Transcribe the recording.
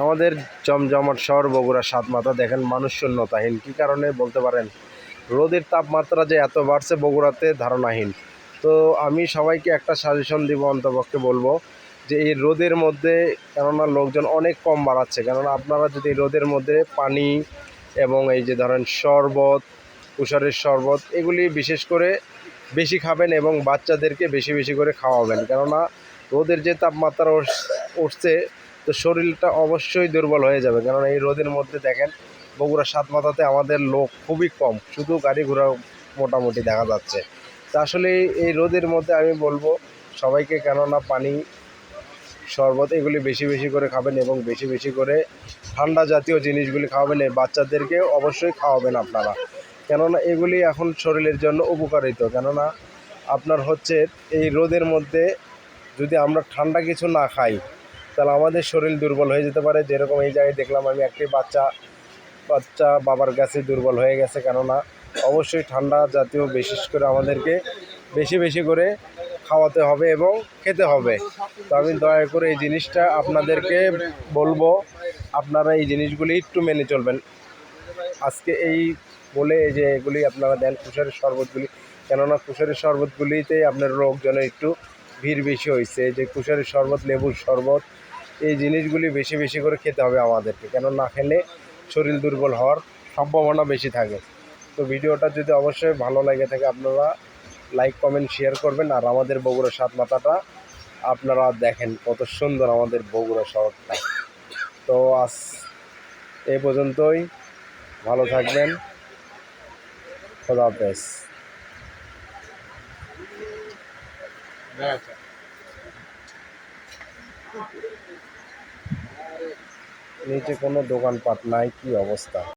আমাদের জমজমাট শহর বগুড়া সাত মাথা, দেখেন মানুষ শূন্যতাহীন কী কারণে বলতে পারেন? রোদের তাপমাত্রা যে এত বাড়ছে বগুড়াতে ধারণাহীন। তো আমি সবাইকে একটা সাজেশন দিব অন্তপক্ষে বলব যে, এই রোদের মধ্যে কেননা লোকজন অনেক কম বাড়াচ্ছে। কেননা আপনারা যদি রোদের মধ্যে পানি এবং এই যে ধরেন শরবত, তুষারের শরবত, এগুলি বিশেষ করে বেশি খাবেন এবং বাচ্চাদেরকে বেশি বেশি করে খাওয়াবেন। কেননা রোদের যে তাপমাত্রা উঠছে তো শরীরটা অবশ্যই দুর্বল হয়ে যাবে। কারণ এই রোদের মধ্যে দেখেন, বগুড়া সাত মাথাতে আমাদের লোক খুবই কম, শুধু গাড়ি ঘোড়া মোটামুটি দেখা যাচ্ছে। তা আসলে এই রোদের মধ্যে আমি বলব, সবাইকে কেননা পানি শরবত এগুলি বেশি বেশি করে খাবেন এবং বেশি বেশি করে ঠান্ডা জাতীয় জিনিসগুলি খাওয়াবেন বাচ্চাদেরকে অবশ্যই খাওয়াবেন আপনারা। কেননা এগুলি এখন শরীরের জন্য উপকারিত। কেননা আপনার হচ্ছে এই রোদের মধ্যে যদি আমরা ঠান্ডা কিছু না খাই তাহলে আমাদের শরীর দুর্বল হয়ে যেতে পারে। যেরকম এই জায়গায় দেখলাম আমি একটি বাচ্চা বাচ্চা বাবার কাছে দুর্বল হয়ে গেছে কেননা অবশ্যই ঠান্ডা জাতীয় বিশেষ করে আমাদেরকে বেশি বেশি করে খাওয়াতে হবে এবং খেতে হবে। তো আমি দয়া করে এই জিনিসটা আপনাদেরকে বলব, আপনারা এই জিনিসগুলি একটু মেনে চলবেন। আজকে এই বলে এই যে এগুলি আপনারা দেন কুশারের শরবতগুলি, কেননা কুশারের শরবতগুলিতে আপনার লোকজনের একটু ভিড় বেশি হয়েছে। যে কুশারের শরবত, লেবুর শরবত এই জিনিসগুলি বেশি বেশি করে খেতে হবে আমাদেরকে, কেন না খেলে শরীর দুর্বল হওয়ার সম্ভাবনা বেশি থাকে। তো ভিডিওটা যদি অবশ্যই ভালো লাগে থাকে আপনারা লাইক, কমেন্ট, শেয়ার করবেন আর আমাদের বগুড়া সাত মাথাটা আপনারা দেখেন কত সুন্দর আমাদের বগুড়া শহরটা। তো আজ এ পর্যন্তই, ভালো থাকবেন, খোদা হাফেজ। নিচে কোনো দোকানপাট নাই কি অবস্থা?